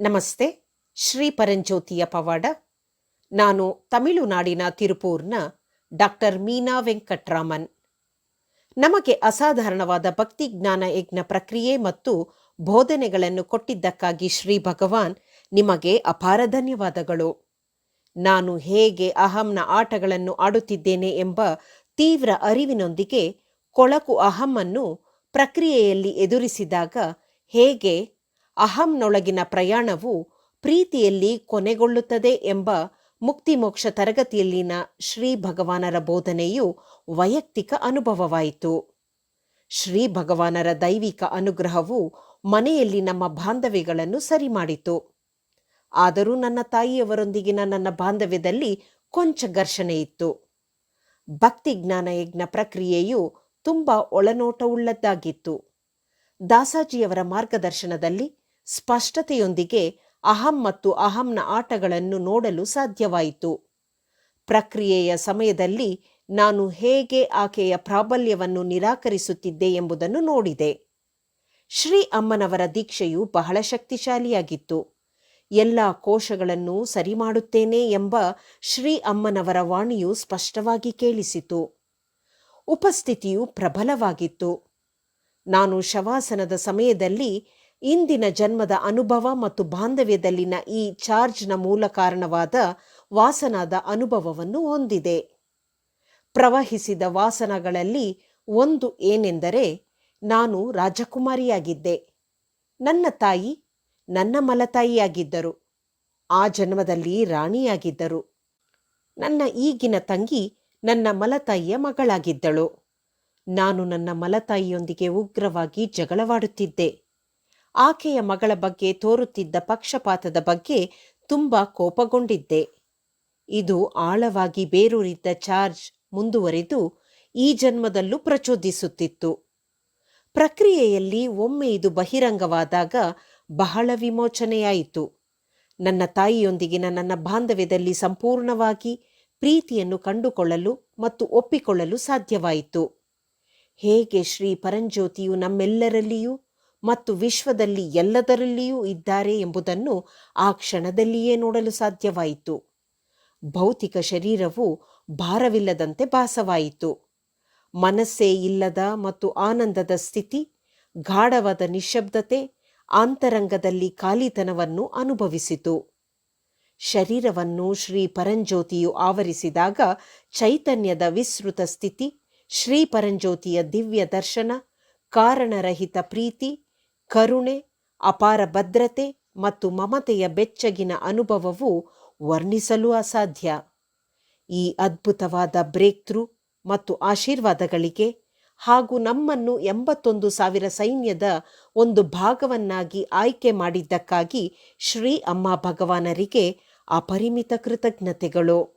ನಮಸ್ತೆ, ಶ್ರೀ ಪರಂಜ್ಯೋತಿಯ ಪವಾಡ ನಾನು ತಮಿಳುನಾಡಿನ ತಿರುಪೂರ್ನ ಡಾಕ್ಟರ್ ಮೀನಾ ವೆಂಕಟ್ರಾಮನ್. ನಮಗೆ ಅಸಾಧಾರಣವಾದ ಭಕ್ತಿ ಜ್ಞಾನ ಯಜ್ಞ ಪ್ರಕ್ರಿಯೆ ಮತ್ತು ಬೋಧನೆಗಳನ್ನು ಕೊಟ್ಟಿದ್ದಕ್ಕಾಗಿ ಶ್ರೀ ಭಗವಾನ್ ನಿಮಗೆ ಅಪಾರ ಧನ್ಯವಾದಗಳು. ನಾನು ಹೇಗೆ ಅಹಂನ ಆಟಗಳನ್ನು ಆಡುತ್ತಿದ್ದೇನೆ ಎಂಬ ತೀವ್ರ ಅರಿವಿನೊಂದಿಗೆ ಕೊಳಕು ಅಹಮ್ಮನ್ನು ಪ್ರಕ್ರಿಯೆಯಲ್ಲಿ ಎದುರಿಸಿದಾಗ ಹೇಗೆ ಅಹಂನೊಳಗಿನ ಪ್ರಯಾಣವು ಪ್ರೀತಿಯಲ್ಲಿ ಕೊನೆಗೊಳ್ಳುತ್ತದೆ ಎಂಬ ಮುಕ್ತಿಮೋಕ್ಷ ತರಗತಿಯಲ್ಲಿನ ಶ್ರೀ ಭಗವಾನರ ಬೋಧನೆಯು ವೈಯಕ್ತಿಕ ಅನುಭವವಾಯಿತು. ಶ್ರೀ ಭಗವಾನರ ದೈವಿಕ ಅನುಗ್ರಹವು ಮನೆಯಲ್ಲಿ ನಮ್ಮ ಬಾಂಧವ್ಯಗಳನ್ನು ಸರಿ ಮಾಡಿತು ಆದರೂ ನನ್ನ ತಾಯಿಯವರೊಂದಿಗಿನ ನನ್ನ ಬಾಂಧವ್ಯದಲ್ಲಿ ಕೊಂಚ ಘರ್ಷಣೆ ಇತ್ತು. ಭಕ್ತಿ ಜ್ಞಾನ ಯಜ್ಞ ಪ್ರಕ್ರಿಯೆಯು ತುಂಬ ಒಳನೋಟವುಳ್ಳದ್ದಾಗಿತ್ತು. ದಾಸಾಜಿಯವರ ಮಾರ್ಗದರ್ಶನದಲ್ಲಿ ಸ್ಪಷ್ಟತೆಯೊಂದಿಗೆ ಅಹಂ ಮತ್ತು ಅಹಂನ ಆಟಗಳನ್ನು ನೋಡಲು ಸಾಧ್ಯವಾಯಿತು. ಪ್ರಕ್ರಿಯೆಯ ಸಮಯದಲ್ಲಿ ನಾನು ಹೇಗೆ ಆಕೆಯ ಪ್ರಾಬಲ್ಯವನ್ನು ನಿರಾಕರಿಸುತ್ತಿದ್ದೆ ಎಂಬುದನ್ನು ನೋಡಿದೆ. ಶ್ರೀ ಅಮ್ಮನವರ ದೀಕ್ಷೆಯು ಬಹಳ ಶಕ್ತಿಶಾಲಿಯಾಗಿತ್ತು. ಎಲ್ಲ ಕೋಶಗಳನ್ನು ಸರಿ ಮಾಡುತ್ತೇನೆ ಎಂಬ ಶ್ರೀ ಅಮ್ಮನವರ ವಾಣಿಯು ಸ್ಪಷ್ಟವಾಗಿ ಕೇಳಿಸಿತು. ಉಪಸ್ಥಿತಿಯು ಪ್ರಬಲವಾಗಿತ್ತು. ನಾನು ಶವಾಸನದ ಸಮಯದಲ್ಲಿ ಇಂದಿನ ಜನ್ಮದ ಅನುಭವ ಮತ್ತು ಬಾಂಧವ್ಯದಲ್ಲಿನ ಈ ಚಾರ್ಜ್ನ ಮೂಲ ಕಾರಣವಾದ ವಾಸನಾದ ಅನುಭವವನ್ನು ಹೊಂದಿದೆ. ಪ್ರವಹಿಸಿದ ವಾಸನಗಳಲ್ಲಿ ಒಂದು ಏನೆಂದರೆ, ನಾನು ರಾಜಕುಮಾರಿಯಾಗಿದ್ದೆ. ನನ್ನ ತಾಯಿ ನನ್ನ ಮಲತಾಯಿಯಾಗಿದ್ದರು. ಆ ಜನ್ಮದಲ್ಲಿ ರಾಣಿಯಾಗಿದ್ದರು. ನನ್ನ ಈಗಿನ ತಂಗಿ ನನ್ನ ಮಲತಾಯಿಯ ಮಗಳಾಗಿದ್ದಳು. ನಾನು ನನ್ನ ಮಲತಾಯಿಯೊಂದಿಗೆ ಉಗ್ರವಾಗಿ ಜಗಳವಾಡುತ್ತಿದ್ದೆ. ಆಕೆಯ ಮಗಳ ಬಗ್ಗೆ ತೋರುತ್ತಿದ್ದ ಪಕ್ಷಪಾತದ ಬಗ್ಗೆ ತುಂಬ ಕೋಪಗೊಂಡಿದ್ದೆ. ಇದು ಆಳವಾಗಿ ಬೇರೂರಿದ್ದ ಚಾರ್ಜ್ ಮುಂದುವರೆದು ಈ ಜನ್ಮದಲ್ಲೂ ಪ್ರಚೋದಿಸುತ್ತಿತ್ತು. ಪ್ರಕ್ರಿಯೆಯಲ್ಲಿ ಒಮ್ಮೆ ಇದು ಬಹಿರಂಗವಾದಾಗ ಬಹಳ ವಿಮೋಚನೆಯಾಯಿತು. ನನ್ನ ತಾಯಿಯೊಂದಿಗಿನ ನನ್ನ ಬಾಂಧವ್ಯದಲ್ಲಿ ಸಂಪೂರ್ಣವಾಗಿ ಪ್ರೀತಿಯನ್ನು ಕಂಡುಕೊಳ್ಳಲು ಮತ್ತು ಒಪ್ಪಿಕೊಳ್ಳಲು ಸಾಧ್ಯವಾಯಿತು. ಹೇಗೆ ಶ್ರೀ ಪರಂಜ್ಯೋತಿಯು ನಮ್ಮೆಲ್ಲರಲ್ಲಿಯೂ ಮತ್ತು ವಿಶ್ವದಲ್ಲಿ ಎಲ್ಲದರಲ್ಲಿಯೂ ಇದ್ದಾರೆ ಎಂಬುದನ್ನು ಆ ಕ್ಷಣದಲ್ಲಿಯೇ ನೋಡಲು ಸಾಧ್ಯವಾಯಿತು. ಭೌತಿಕ ಶರೀರವು ಭಾರವಿಲ್ಲದಂತೆ ಭಾಸವಾಯಿತು. ಮನಸ್ಸೇ ಇಲ್ಲದ ಮತ್ತು ಆನಂದದ ಸ್ಥಿತಿ, ಗಾಢವಾದ ನಿಶ್ಶಬ್ದತೆ ಆಂತರಂಗದಲ್ಲಿ ಖಾಲಿತನವನ್ನು ಅನುಭವಿಸಿತು. ಶರೀರವನ್ನು ಶ್ರೀ ಪರಂಜ್ಯೋತಿಯು ಆವರಿಸಿದಾಗ ಚೈತನ್ಯದ ವಿಸ್ತೃತ ಸ್ಥಿತಿ, ಶ್ರೀ ಪರಂಜ್ಯೋತಿಯ ದಿವ್ಯ ದರ್ಶನ ಕಾರಣರಹಿತ ಪ್ರೀತಿ ಕರುಣೆ, ಅಪಾರ ಭದ್ರತೆ ಮತ್ತು ಮಮತೆಯ ಬೆಚ್ಚಗಿನ ಅನುಭವವು ವರ್ಣಿಸಲು ಅಸಾಧ್ಯ. ಈ ಅದ್ಭುತವಾದ ಬ್ರೇಕ್ ಥ್ರೂ ಮತ್ತು ಆಶೀರ್ವಾದಗಳಿಗೆ ಹಾಗೂ ನಮ್ಮನ್ನು ಎಂಬತ್ತೊಂದು ಸಾವಿರ ಸೈನ್ಯದ ಒಂದು ಭಾಗವನ್ನಾಗಿ ಆಯ್ಕೆ ಮಾಡಿದ್ದಕ್ಕಾಗಿ ಶ್ರೀ ಅಮ್ಮ ಭಗವಾನರಿಗೆ ಅಪರಿಮಿತ ಕೃತಜ್ಞತೆಗಳು.